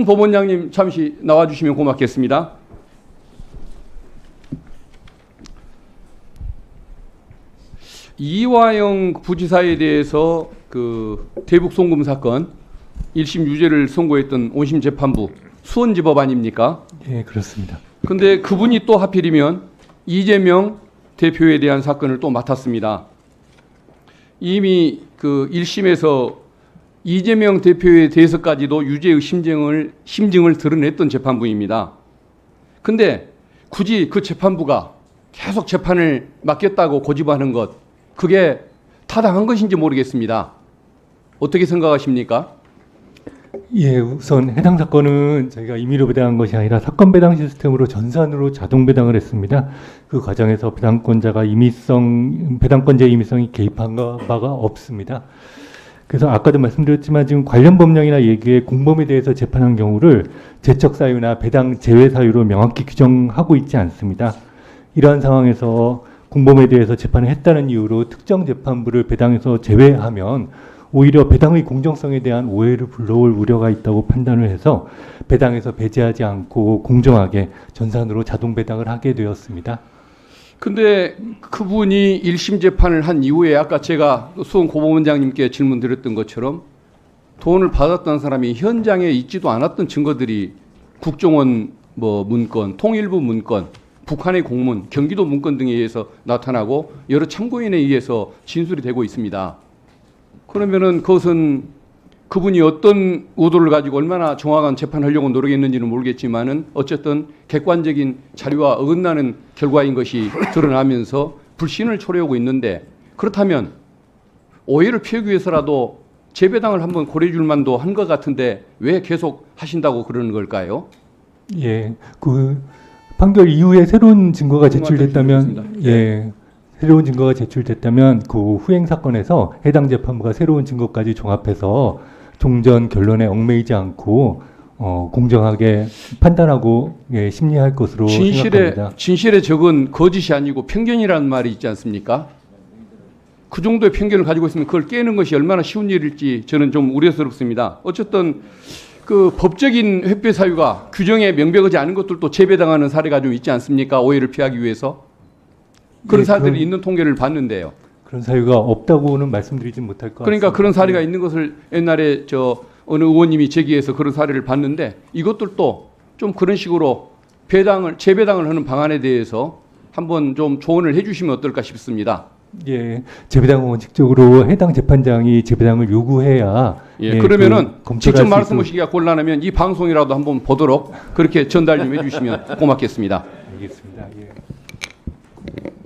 수원 법원장님 잠시 나와주시면 고맙겠습니다. 이화영 부지사에 대해서 그 대북 송금 사건 1심 유죄를 선고했던 온심 재판부 수원지법 아닙니까? 예, 그렇습니다. 근데 그분이 또 하필이면 이재명 대표에 대한 사건을 또 맡았습니다. 이미 그 1심에서 이재명 대표에 대해서까지도 유죄의 심증을 심증을 드러냈던 재판부입니다. 근데 굳이 그 재판부가 계속 재판을 맡겼다고 고집하는 것 그게 타당한 것인지 모르겠습니다. 어떻게 생각하십니까? 예, 우선 해당 사건은 저희가 임의로 배당한 것이 아니라 사건 배당 시스템으로 전산으로 자동 배당을 했습니다. 그 과정에서 배당권자가 임의성 배당권자 임의성이 개입한 거- 바가 없습니다. 그래서 아까도 말씀드렸지만 지금 관련 법령이나 얘기에 공범에 대해서 재판한 경우를 제척 사유나 배당 제외 사유로 명확히 규정하고 있지 않습니다. 이러한 상황에서 공범에 대해서 재판을 했다는 이유로 특정 재판부를 배당에서 제외하면 오히려 배당의 공정성에 대한 오해를 불러올 우려가 있다고 판단을 해서 배당에서 배제하지 않고 공정하게 전산으로 자동 배당을 하게 되었습니다. 근데 그분이 1심 재판을 한 이후에 아까 제가 수원 고법원장님께 질문 드렸던 것처럼 돈을 받았던 사람이 현장에 있지도 않았던 증거들이 국정원 뭐 문건, 통일부 문건, 북한의 공문, 경기도 문건 등에 의해서 나타나고 여러 참고인에 의해서 진술이 되고 있습니다. 그러면은 그것은 그분이 어떤 의도를 가지고 얼마나 정확한 재판하려고 노력했는지는 모르겠지만은 어쨌든 객관적인 자료와 어긋나는 결과인 것이 드러나면서 불신을 초래하고 있는데 그렇다면 오해를 피하기 위해서라도 재배당을 한번 고려해 줄 만도 한 것 같은데 왜 계속 하신다고 그러는 걸까요? 예, 그 판결 이후에 새로운 증거가 제출됐다면. 예. 새로운 증거가 제출됐다면 그 후행 사건에서 해당 재판부가 새로운 증거까지 종합해서 종전 결론에 얽매이지 않고 어, 공정하게 판단하고 예, 심리할 것으로 진실에 생각합니다. 진실에 적은 거짓이 아니고 편견이라는 말이 있지 않습니까? 그 정도의 편견을 가지고 있으면 그걸 깨는 것이 얼마나 쉬운 일일지 저는 좀 우려스럽습니다. 어쨌든 그 법적인 회피 사유가 규정에 명백하지 않은 것들도 재배당하는 사례가 좀 있지 않습니까? 오해를 피하기 위해서 그런 예, 사례들이 그런- 있는 통계를 봤는데요. 그런 사유가 없다고는 말씀드리진 못할 것 그러니까 같습니다. 그런 사례가 있는 것을 옛날에 저 어느 의원님이 제기해서 그런 사례를 봤는데 이것들도 좀 그런 식으로 배당을 재배당을 하는 방안에 대해서 한번 좀 조언을 해주시면 어떨까 싶습니다. 예, 재배당 원칙적으로 해당 재판장이 재배당을 요구해야 예, 예, 그러면은 그 직접 수 있도록- 말씀하시기가 곤란하면 이 방송이라도 한번 보도록 그렇게 전달 좀 해주시면 고맙겠습니다. 알겠습니다. 예,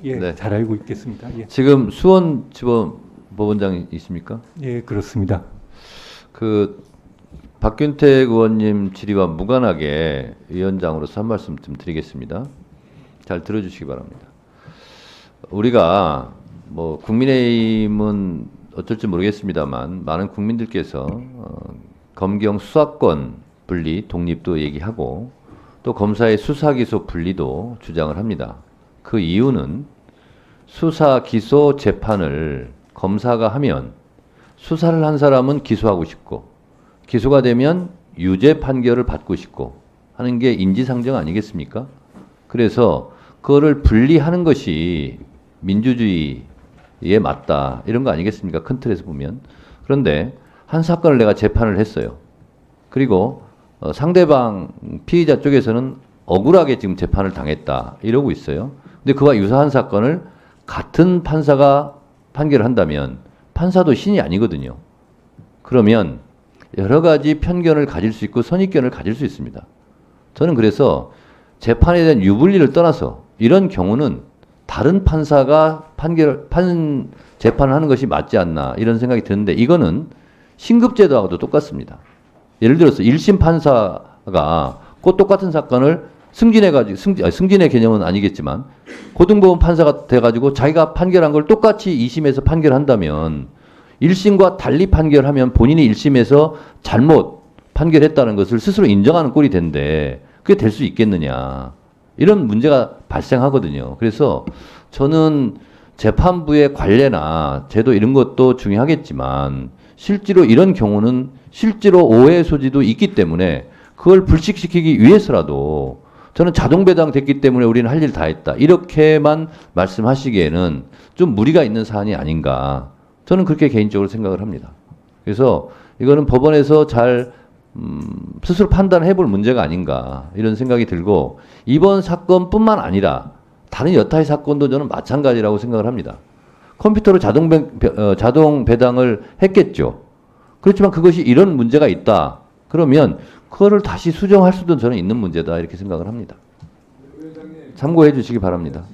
예, 네. 잘 알고 있겠습니다. 예, 지금 수원 지법 법원장이십니까? 예, 그렇습니다. 그 박균택 의원님 질의와 무관하게 위원장으로서 한 말씀 좀 드리겠습니다. 잘 들어주시기 바랍니다. 우리가 뭐 국민의힘은 어쩔지 모르겠습니다만 많은 국민들께서 어, 검경 수사권 분리 독립도 얘기하고 또 검사의 수사 기소 분리도 주장을 합니다. 그 이유는 수사 기소 재판을 검사가 하면 수사를 한 사람은 기소하고 싶고 기소가 되면 유죄 판결을 받고 싶고 하는 게 인지상정 아니겠습니까? 그래서 그거를 분리하는 것이 민주주의에 맞다 이런 거 아니겠습니까? 큰 틀에서 보면 그런데 한 사건을 내가 재판을 했어요. 그리고 어, 상대방 피의자 쪽에서는 억울하게 지금 재판을 당했다 이러고 있어요. 근데 그와 유사한 사건을 같은 판사가 판결을 한다면 판사도 신이 아니거든요. 그러면 여러 가지 편견을 가질 수 있고 선입견을 가질 수 있습니다. 저는 그래서 재판에 대한 유불리를 떠나서 이런 경우는 다른 판사가 판결 판 재판을 하는 것이 맞지 않나 이런 생각이 드는데 이거는 신급제도하고도 똑같습니다. 예를 들어서 1심 판사가 그 똑같은 사건을 승진해 가지고 승진, 아니, 승진의 개념은 아니겠지만 고등법원 판사가 돼 가지고 자기가 판결한 걸 똑같이 2심에서 판결한다면 1심과 달리 판결하면 본인이 1심에서 잘못 판결했다는 것을 스스로 인정하는 꼴이 된데 그게 될 수 있겠느냐. 이런 문제가 발생하거든요. 그래서 저는 재판부의 관례나 제도 이런 것도 중요하겠지만 실제로 이런 경우는 실제로 오해 소지도 있기 때문에 그걸 불식시키기 위해서라도 저는 자동 배당됐기 때문에 우리는 할 일 다 했다. 이렇게만 말씀하시기에는 좀 무리가 있는 사안이 아닌가. 저는 그렇게 개인적으로 생각을 합니다. 그래서 이거는 법원에서 잘 음, 스스로 판단해 볼 문제가 아닌가 이런 생각이 들고 이번 사건뿐만 아니라 다른 여타의 사건도 저는 마찬가지라고 생각을 합니다. 컴퓨터로 자동, 배, 어, 자동 배당을 했겠죠. 그렇지만 그것이 이런 문제가 있다. 그러면 그거를 다시 수정할 수도 저는 있는 문제다 이렇게 생각을 합니다. 참고해 주시기 바랍니다.